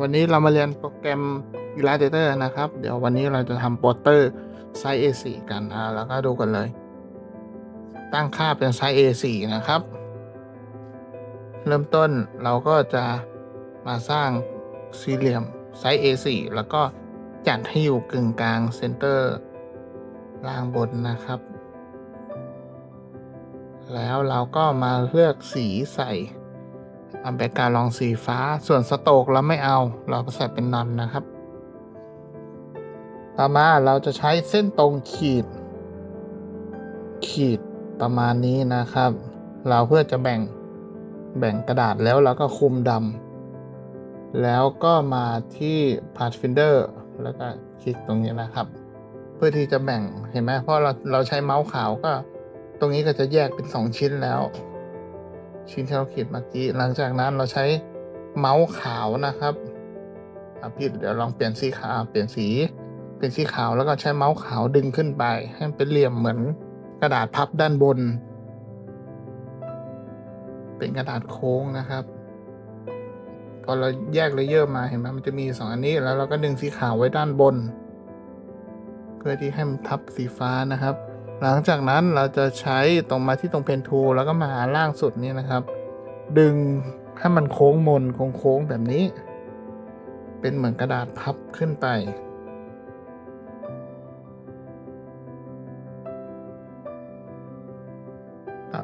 วันนี้เรามาเรียนโปรแกรม Illustrator นะครับ เดี๋ยววันนี้เราจะทำโปสเตอร์ไซส์ A4 กันอะแล้วก็ดูกันเลย ตั้งค่าเป็นไซส์ A4 นะครับ เริ่มต้นเราก็จะมาสร้างสี่เหลี่ยมไซส์ A4 แล้วก็จัดให้อยู่กึ่งกลางเซนเตอร์ล่างบนนะครับ แล้วเราก็มาเลือกสีใส่ เอาแบ็กกาลองสีฟ้า ส่วนสโตกเราไม่เอา เราก็ใส่เป็นนอนนะครับ ต่อมาเราจะใช้เส้นตรงขีด ขีดประมาณนี้นะครับ เราเพื่อจะแบ่งแบ่งกระดาษแล้วเราก็คุมดำแล้วก็มาที่ Pathfinder แล้วก็คลิกตรงนี้นะครับ เพื่อที่จะแบ่งเห็นไหมเพราะเราเราใช้เมาส์ขาวก็ ตรงนี้ก็จะแยกเป็นสองชิ้นแล้ว ชิ้นที่เราขีดเมื่อกี้ หลังจากนั้นเราใช้เมาส์ขาวนะครับพี่เดี๋ยวลองเปลี่ยนสีขาวเปลี่ยนสี เป็นสีขาวแล้วก็ใช้เมาส์ขาวดึงขึ้นไป ให้มันเป็นเหลี่ยมเหมือนกระดาษพับด้านบน เป็นกระดาษโค้งนะครับ พอเราแยกเลเยอร์มาเห็นไหมมันจะมีสองอันนี้แล้วเราก็ดึงสีขาวไว้ด้านบน เพื่อที่ให้มันทับสีฟ้านะครับ หลังจากนั้นเราจะใช้ตรงมาที่ตรงเพนทูแล้วก็มาหาล่างสุดนี้นะครับ ดึงให้มันโค้งมนโค้งๆแบบนี้ เป็นเหมือนกระดาษพับขึ้นไป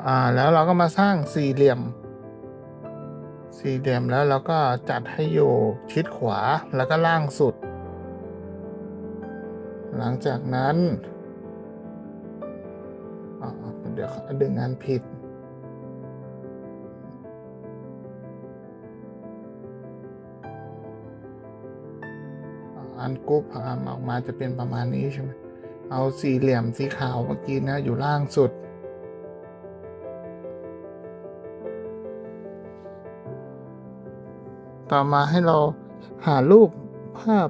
อ่าแล้วเราก็มาสร้างสี่เหลี่ยม สี่เหลี่ยมแล้วเราก็จัดให้อยู่ชิดขวาแล้วก็ล่างสุด หลังจากนั้น เดี๋ยวดึงงานผิด อันกรุ๊ปอ่าออกมาจะเป็นประมาณนี้ใช่ไหมเอาสี่เหลี่ยมสีขาวเมื่อกี้นะอยู่ล่างสุดต่อมาให้เราหารูปภาพ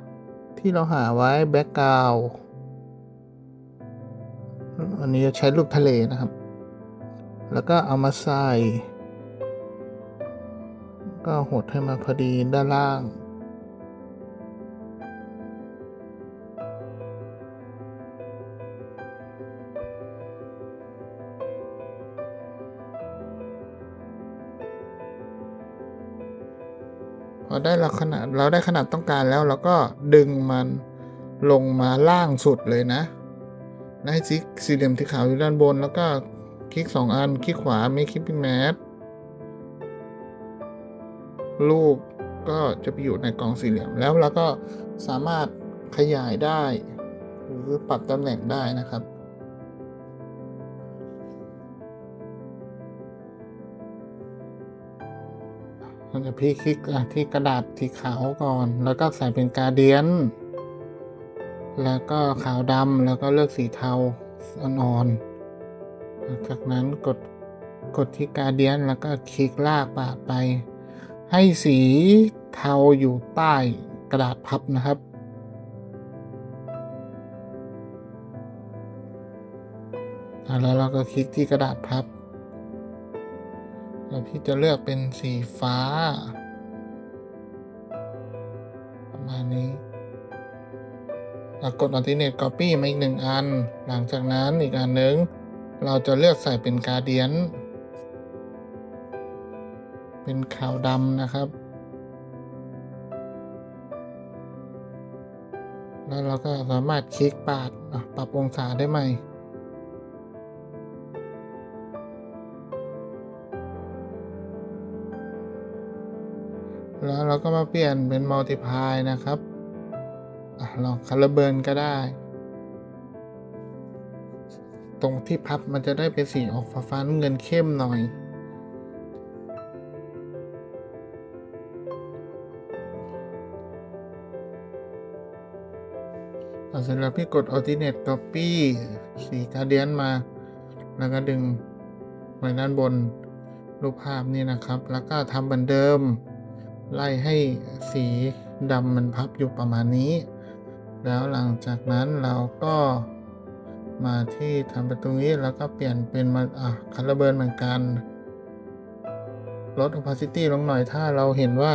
ที่เราหาไว้แบ็กกราวอันนี้ใช้รูปทะเลนะครับ แล้วก็เอามาใส่ ก็หดให้มาพอดีด้านล่าง พอได้เราขนาดเราได้ขนาดต้องการแล้วเราก็ดึงมันลงมาล่างสุดเลยนะแล้วให้สีสี่เหลี่ยมที่ขาวอยู่ด้านบนแล้วก็ คลิกสองอัน คลิกขวาไม่คลิกเป็นแมสรูปก็จะไปอยู่ในกล่องสี่เหลี่ยมแล้วเราก็สามารถขยายได้ หรือปรับตำแหน่งได้นะครับ เราจะพี่คลิกที่กระดาษสีขาวก่อน แล้วก็ใส่เป็นการเดียน แล้วก็ขาวดำแล้วก็เลือกสีเทาอ่อนๆ จากนั้นกดกดที่การเดียนแล้วก็คลิกลากปาไป ให้สีเทาอยู่ใต้กระดาษพับนะครับ แล้วเราก็คลิกที่กระดาษพับ แล้วพี่จะเลือกเป็นสีฟ้า ประมาณนี้แล้วกด Alternate Copy มาอีกหนึ่งอัน หลังจากนั้นอีกอันหนึ่ง เราจะเลือกใส่เป็นกาเดียน เป็นขาวดำนะครับ แล้วเราก็สามารถคลิกปาดปรับองศาได้ไหมแล้วเราก็มาเปลี่ยนเป็น multiply นะครับอลองคัลเบิร์นก็ได้ ตรงที่พับมันจะได้เป็นสีออกฟ้าฟ้าเงินเข้มหน่อยอะเสร็จแล้วพี่กด alternate copy สีกาเดียนมา แล้วก็ดึงไปด้านบนรูปภาพนี่นะครับ แล้วก็ทำเหมือนเดิม ไล่ให้สีดำมันพับอยู่ประมาณนี้ แล้วหลังจากนั้นเราก็ มาที่ทำไปตรงนี้แล้วก็เปลี่ยนเป็นมาอะคัลเบิร์เหมือนกัน ลด opacity ลงหน่อยถ้าเราเห็นว่า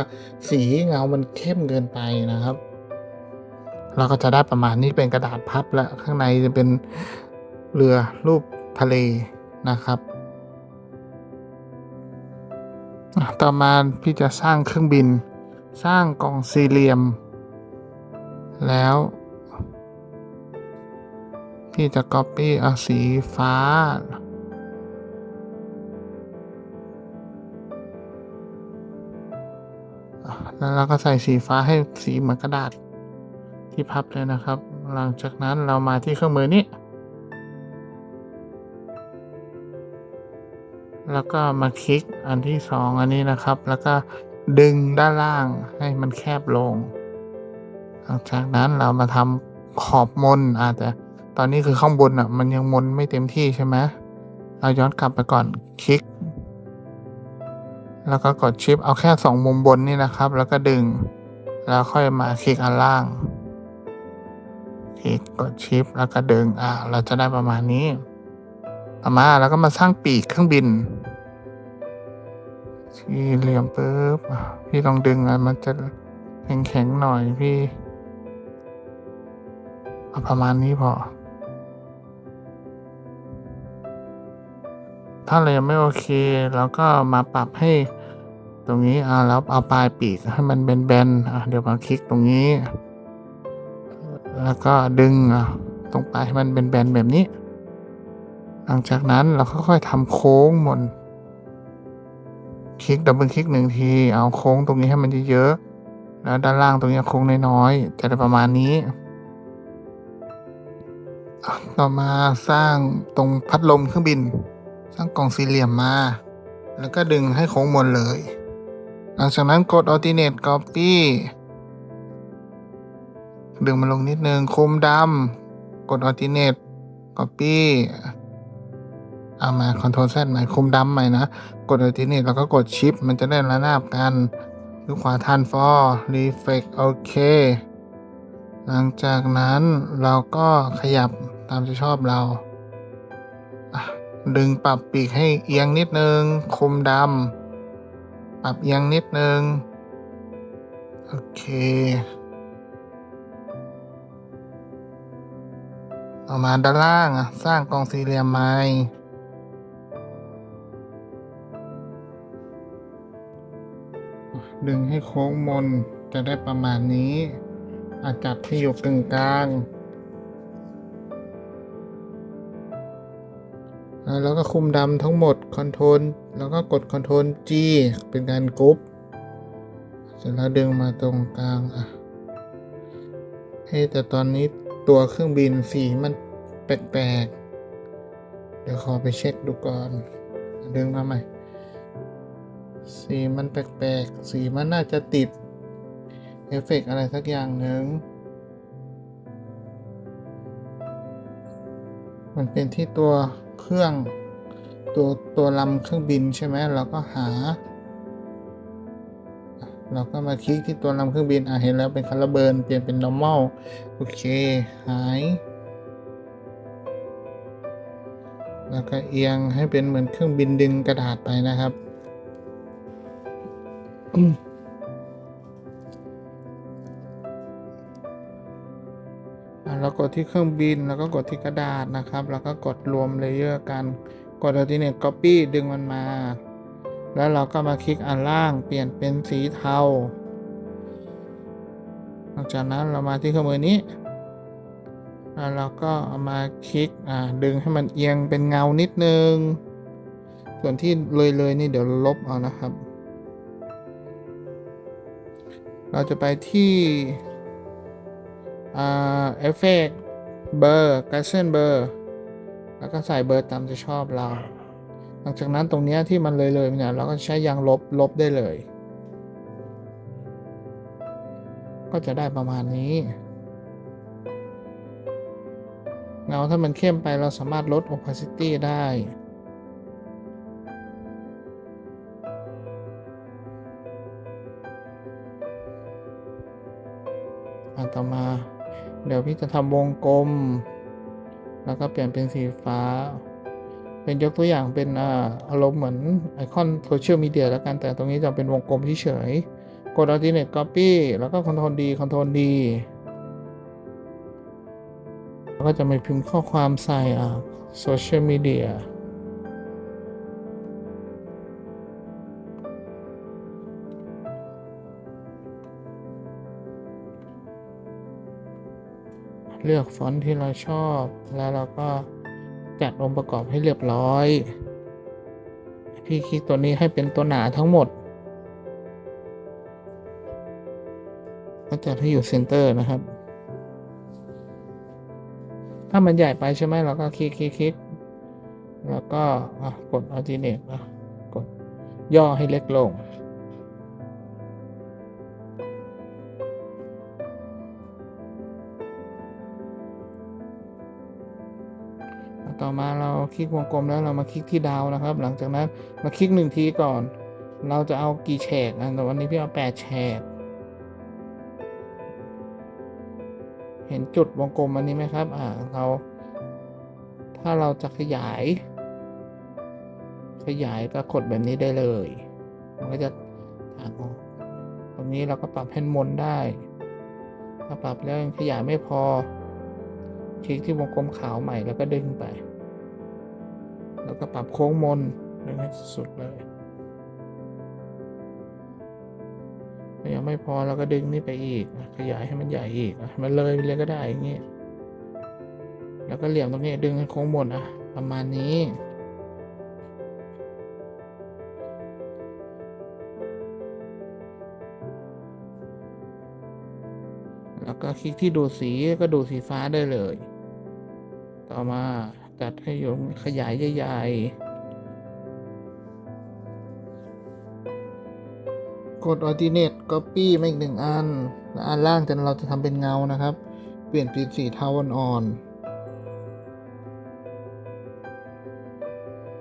สีเงามันเข้มเกินไปนะครับ เราก็จะได้ประมาณนี้เป็นกระดาษพับและข้างในจะเป็นเรือรูปทะเลนะครับ ต่อมาพี่จะสร้างเครื่องบิน สร้างกองสี่เหลี่ยม แล้ว พี่จะ copy เอาสีฟ้า แล้วเราก็ใส่สีฟ้าให้สีเหมือนกระดาษที่พับเลยนะครับ หลังจากนั้นเรามาที่เครื่องมือนี้ แล้วก็มาคลิกอันที่สองอันนี้นะครับ แล้วก็ดึงด้านล่างให้มันแคบลง หลังจากนั้นเรามาทำขอบมนอาจจะ ตอนนี้คือข้างบนอะ มันยังมนไม่เต็มที่ใช่ไหมเราย้อนกลับไปก่อนคลิก แล้วก็กดชิปเอาแค่สองมุมบนนี่นะครับ แล้วก็ดึง แล้วค่อยมาคลิกอันล่าง คลิกกดชิปแล้วก็ดึงอ่าเราจะได้ประมาณนี้ต่อมาแล้วก็มาสร้างปีกเครื่องบินสี่เหลี่ยมปุ๊บพี่ลองดึงอะมันจะแข็งๆหน่อยพี่เอาประมาณนี้พอ ถ้าเรายังไม่โอเคเราก็มาปรับให้ตรงนี้อ่าแล้วเอาปลายปีกให้มันเป็นแบนๆอะเดี๋ยวมาคลิกตรงนี้ แล้วก็ดึงอะตรงปลายให้มันเป็นแบนๆแบบนี้ หลังจากนั้นเราค่อยๆทำโค้งหมดคลิกดับเบิลคลิกหนึ่งที เอาโค้งตรงนี้ให้มันเยอะๆแล้วด้านล่างตรงนี้โค้งน้อยๆจะได้ประมาณนี้ต่อมาสร้างตรงพัดลมเครื่องบิน สร้งกล่องสี่เหลี่ยมมา แล้วก็ดึงให้โค้งมนเลย หลังจากนั้นกด alternate copy ดึงมาลงนิดนึงคุมดำกด alternate copy เอามา Ctrl Z ใหม่คุมดำใหม่นะ กด alternate แล้วก็กด shift มันจะได้ระนาบกันคือขวาทัน for reflect โอเค หลังจากนั้นเราก็ขยับตามใจชอบเรา ดึงปรับปีกให้เอียงนิดนึงคมดำปรับเอียงนิดนึง โอเค ต่อมาด้านล่างอะสร้างกองสี่เหลี่ยมใหม่ดึงให้โค้งมนจะได้ประมาณนี้อาจจับที่อยู่กึ่งกลาง แล้วก็คุมดำทั้งหมดคอนโทรลแล้วก็กดคอนโทรล G เป็นการกรุ๊ปเสร็จแล้วดึงมาตรงกลางอะเฮ้แต่ตอนนี้ตัวเครื่องบินสีมันแปลกๆ เดี๋ยวขอไปเช็คดูก่อน ดึงมาใหม่ สีมันแปลกๆ สีมันน่าจะติด เอฟเฟกต์อะไรสักอย่างหนึ่งมันเป็นที่ตัว เครื่องตัวตัวลำเครื่องบินใช่ไหมเราก็หา เราก็มาคลิกที่ตัวลำเครื่องบินอะเห็นแล้วเป็นคัลเบิร์นเปลี่ยนเป็น normal โอเคหาย แล้วก็เอียงให้เป็นเหมือนเครื่องบินดึงกระดาษไปนะครับอะ เรากดที่เครื่องบิน แล้วก็กดที่กระดาษนะครับ แล้วก็กดรวมเลเยอร์กัน กด alternate copy ดึงมันมา แล้วเราก็มาคลิกอันล่างเปลี่ยนเป็นสีเทาหลังจากนั้นเรามาที่เครื่องมือนี้แล้วเราก็ามาคลิกดึงให้มันเอียงเป็นเงานิดนึง ส่วนที่เลยเลยๆนี่เดี๋ยวลบเอานะครับ เราจะไปที่ เอฟเฟกเบอร์ก a เซนเบอร์ แล้วก็ใส่เบอร์ตามจะชอบเรา หลังจากนั้นตรงนี้ที่มันเลยเลยๆเนี่ยเราก็ใช้ยางลบลบได้เลย ก็จะได้ประมาณนี้ เงาถ้ามันเข้มไปเราสามารถลด opacity ได้อันต่อมา เดี๋ยวพี่จะทำวงกลม แล้วก็เปลี่ยนเป็นสีฟ้า เป็นยกตัวอย่างเป็นอารมณ์เหมือนไอคอนโซเชียลมีเดียแล้วกัน แต่ตรงนี้จะเป็นวงกลมเฉยกด alternate copy แล้วก็ control D control D แล้วก็จะไปพิมพ์ข้อความใส่อ่า เลือกฟอนต์ที่เราชอบ แล้วเราก็จัดองค์ประกอบให้เรียบร้อย พี่คลิกตัวนี้ให้เป็นตัวหนาทั้งหมดก็จัดให้อยู่เซนเตอร์นะครับ ถ้ามันใหญ่ไปใช่ไหมเราก็คลิกคลิกคลิกแล้วก็กด alternate กดย่อให้เล็กลง มาเราคลิกวงกลมแล้วเรามาคลิกที่ดาวนะครับ หลังจากนั้นมาคลิกหนึ่งทีก่อน เราจะเอากี่แฉกนะแต่วันนี้พี่เอาแปดแฉกเห็นจุดวงกลมอันนี้ไหมครับ อ่า เรา ถ้าเราจะขยาย ขยายก็กดแบบนี้ได้เลย มันก็จะทางออกตรงนี้เราก็ปรับให้มนได้ ถ้าปรับแล้วยังขยายไม่พอ คลิกที่วงกลมขาวใหม่แล้วก็ดึงไป ก็ปรับโค้งมนดึงให้สุดเลยยังไม่พอเราก็ดึงนี่ไปอีก ขยายให้มันใหญ่อีกมันเลยไปเลยก็ได้อย่างงี้แล้วก็เหลี่ยมตรงนี้ดึงให้โค้งมนอะ ประมาณนี้แล้วก็คลิกที่ดูสีก็ดูสีฟ้าได้เลย ต่อมา จัดให้ยู่ขยายใหญ่ๆกด alternate copy มาอีกหนึ่งอัน อันล่างจะเราจะทำเป็นเงานะครับ เปลี่ยนเป็นสีเทาอ่อนๆ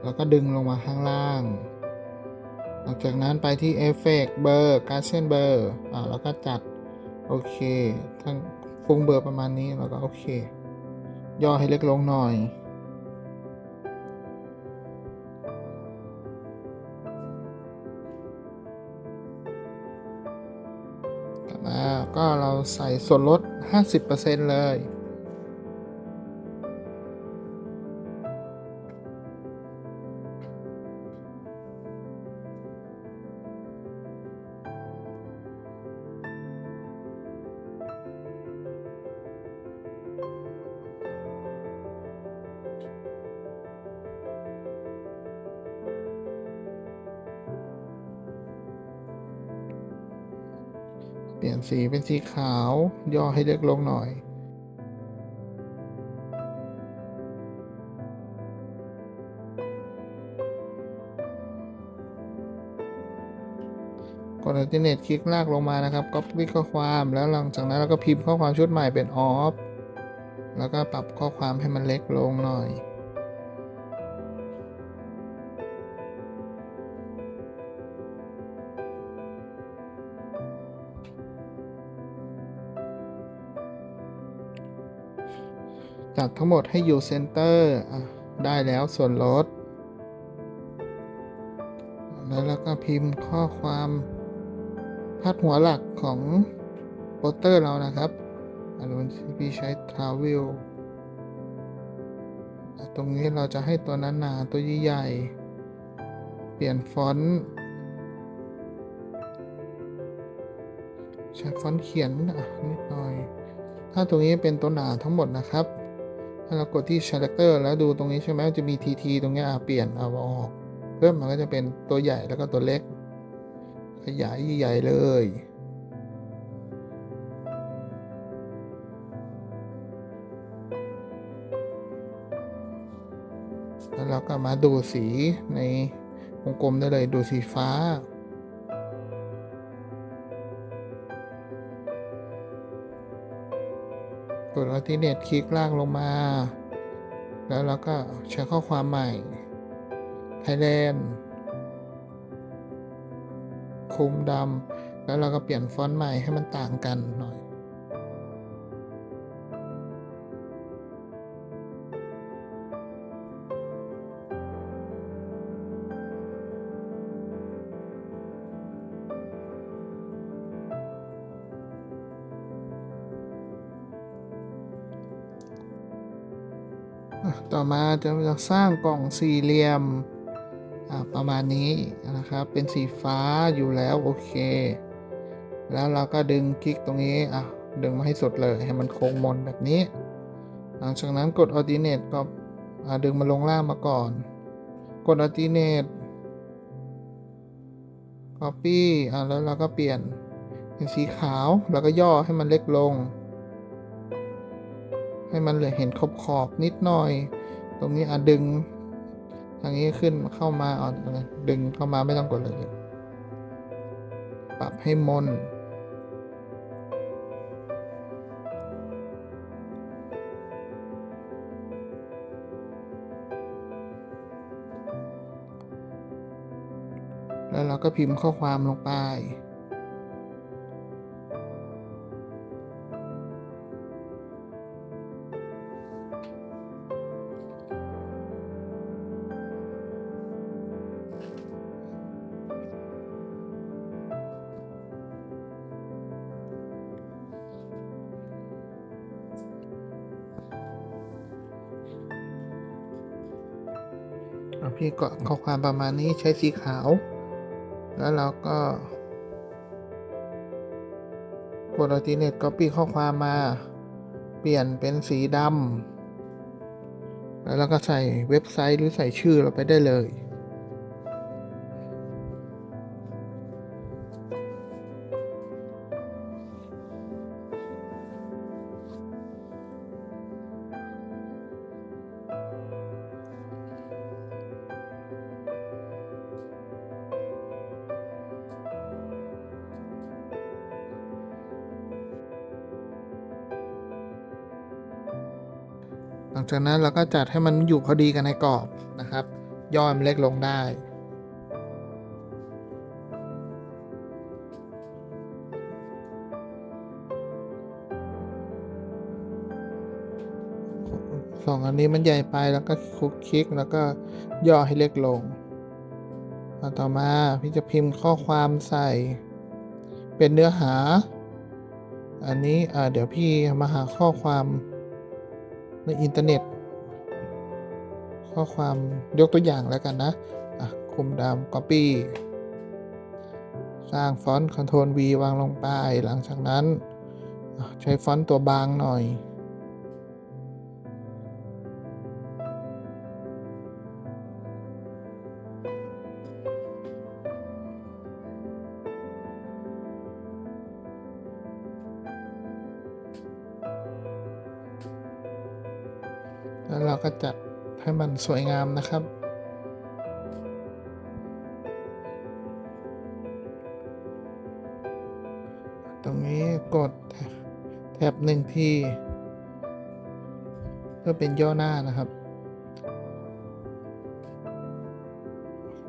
แล้วก็ดึงลงมาข้างล่าง หลังจากนั้นไปที่ Effect เบอร์ Gaussian เบอร์อ่าแล้วก็จัด โอเคทั้งฟงเบอร์ประมาณนี้แล้วก็โอเค ย่อให้เล็กลงหน่อย ก็เราใส่ส่วนลด 50%เลย ลี่ยนสีเป็นสีขาว ย่อให้เล็กลงหน่อย กด alternate คลิกลากลงมานะครับ copy ข้อความแล้วหลังจากนั้นเราก็พิมพ์ข้อความชุดใหม่เป็น off แล้วก็ปรับข้อความให้มันเล็กลงหน่อย จัดทั้งหมดให้อยู่เซนเตอร์ได้แล้วส่วนลด แล้วเราก็พิมพ์ข้อความพาดหัวหลักของโปสเตอร์เรานะครับอันนี้พี่ใช้ Travel ตรงนี้เราจะให้ตัวนั้นหนาตัวใหญ่ เปลี่ยนฟอนต์ใช้ฟอนต์เขียนนิดหน่อย ถ้าตรงนี้เป็นตัวหนาทั้งหมดนะครับ ถ้าเรากดที่ character แล้วดูตรงนี้ใช่ไหมจะมี tt ตรงนี้อะเปลี่ยนเอาออกเพิ่มมันก็จะเป็นตัวใหญ่แล้วก็ตัวเล็ก ขยายใหญ่เลย แล้วเราก็มาดูสีในวงกลมได้เลยดูสีฟ้า กด alternate คลิกลากลงมา แล้วเราก็ใช้ข้อความใหม่ Thailand คุมดำ แล้วเราก็เปลี่ยนฟอนต์ใหม่ให้มันต่างกันหน่อย มาจะจะสร้างกล่องสี่เหลี่ยมประมาณนี้นะครับ เป็นสีฟ้าอยู่แล้วโอเค แล้วเราก็ดึงคลิกตรงนี้อะดึงมาให้สุดเลยให้มันโค้งมนแบบนี้ หลังจากนั้นกด alternate ก็ดึงมาลงล่างมาก่อน กด alternate copy อะแล้วเราก็เปลี่ยนเป็นสีขาว แล้วก็ย่อให้มันเล็กลง ให้มันเหลือเห็นขอบขอบๆนิดหน่อย ตรงนี้อะดึง ทางนี้ขึ้นเข้ามาอ่อดึงเข้ามาไม่ต้องกดเลย ปรับให้มนแล้วเราก็พิมพ์ข้อความลงไป พี่ก็ข้อความประมาณนี้ใช้สีขาว แล้วเราก็ กด alternate copy ข้อความมา เปลี่ยนเป็นสีดำแล้วเราก็ใส่เว็บไซต์หรือใส่ชื่อเราไปได้เลย ลังจากนั้นเราก็จัดให้มันอยู่พอดีกันในกรอบนะครับ ย่อมันเล็กลงได้ สองอันนี้มันใหญ่ไปแล้วก็คลุกคลิกแล้วก็ย่อให้เล็กลงต่อมาพี่จะพิมพ์ข้อความใส่ เป็นเนื้อหา อันนี้เดี๋ยวพี่มาหาข้อความ ในอินเทอร์เน็ต ข้อความยกตัวอย่างแล้วกันนะอะคุมดำ Copy สร้างฟอนต์ Ctrl V วางลงไป หลังจากนั้น ใช้ฟอนต์ตัวบางหน่อย แล้วเราก็จัดให้มันสวยงามนะครับ ตรงนี้กดแท็บหนึ่งทีเพื่อเป็นย่อหน้านะครับ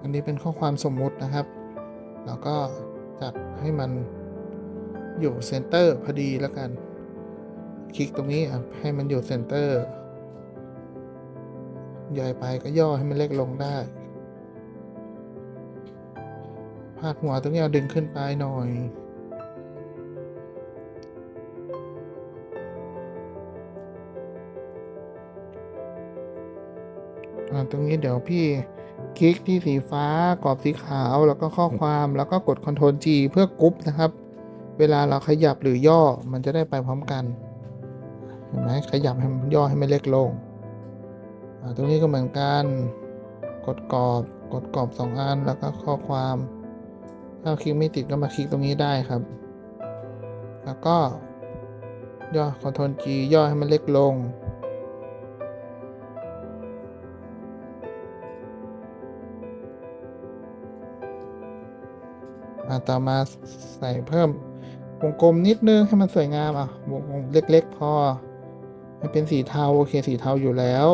อันนี้เป็นข้อความสมมุตินะครับ แล้วก็จัดให้มันอยู่เซนเตอร์พอดีแล้วกัน คลิกตรงนี้อะให้มันอยู่เซนเตอร์ ใหญ่ไปก็ย่อให้มันเล็กลงได้ พาดหัวตรงนี้เอาดึงขึ้นไปหน่อย ตรงนี้เดี๋ยวพี่คลิกที่สีฟ้ากรอบสีขาวแล้วก็ข้อความแล้วก็กด Ctrl G เพื่อกรุ๊ปนะครับ เวลาเราขยับหรือ ย่อมันจะได้ไปพร้อมกัน เห็นไหมขยับให้มันย่อให้มันเล็กลง ตรงนี้ก็เหมือนกันกดกรอบ กดกรอบสองอัน แล้วก็ข้อความ ถ้าคลิกไม่ติดก็มาคลิกตรงนี้ได้ครับ แล้วก็ ย่อ Ctrl G ย่อให้มันเล็กลงอ่าต่อมาใส่เพิ่มวงกลมนิดนึงให้มันสวยงามอะวงเล็กๆ พอให้เป็นสีเทา โอเค สีเทาอยู่แล้ว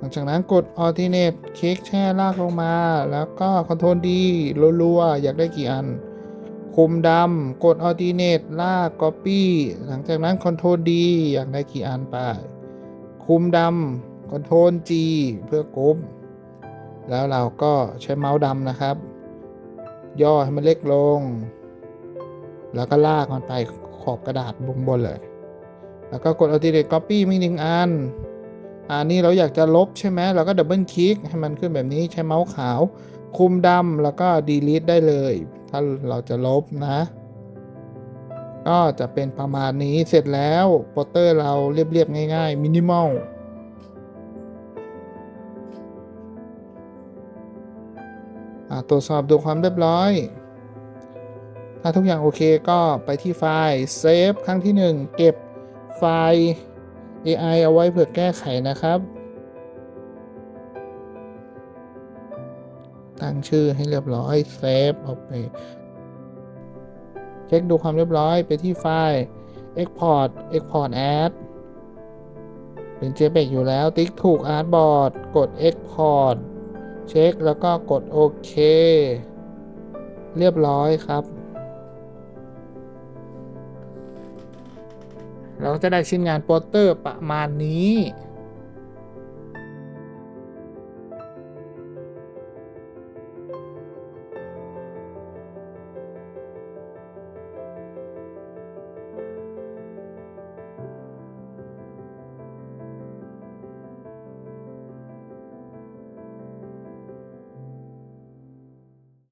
หลังจากนั้นกด alternate คลิกแช่ลากลงมา แล้วก็ Ctrl D รัวๆอยากได้กี่อัน คุมดำกด alternate ลาก copy หลังจากนั้น Ctrl D อยากได้กี่อันไป คุมดำ Ctrl G เพื่อกรุ๊ปแล้วเราก็ใช้เมาส์ดำนะครับ ย่อให้มันเล็กลง แล้วก็ลากมันไปขอบกระดาษบนบนเลย แล้วก็กด alternate copy มีหนึ่งอัน อันนี้เราอยากจะลบใช่ไหมเราก็ดับเบิลคลิกให้มันขึ้นแบบนี้ใช้เมาส์ขาว คุมดำแล้วก็ delete ได้เลย ถ้าเราจะลบนะ ก็จะเป็นประมาณนี้เสร็จแล้วโปสเตอร์เราเรียบๆง่ายๆมินิมอลอ่าตรวจสอบดูความเรียบร้อย ถ้าทุกอย่างโอเคก็ไปที่ไฟล์เซฟครั้งที่ 1 เก็บไฟล์ AI เอาไว้เพื่อแก้ไขนะครับ ตั้งชื่อให้เรียบร้อยเซฟเอาไป เช็คดูความเรียบร้อยไปที่ไฟล์ Export Export As เป็น JPEG อยู่แล้ว ติ๊กถูก Artboard กด Export เช็คแล้วก็กดโอเค เรียบร้อยครับ เราจะได้ชิ้นงานโปสเตอร์ประมาณนี้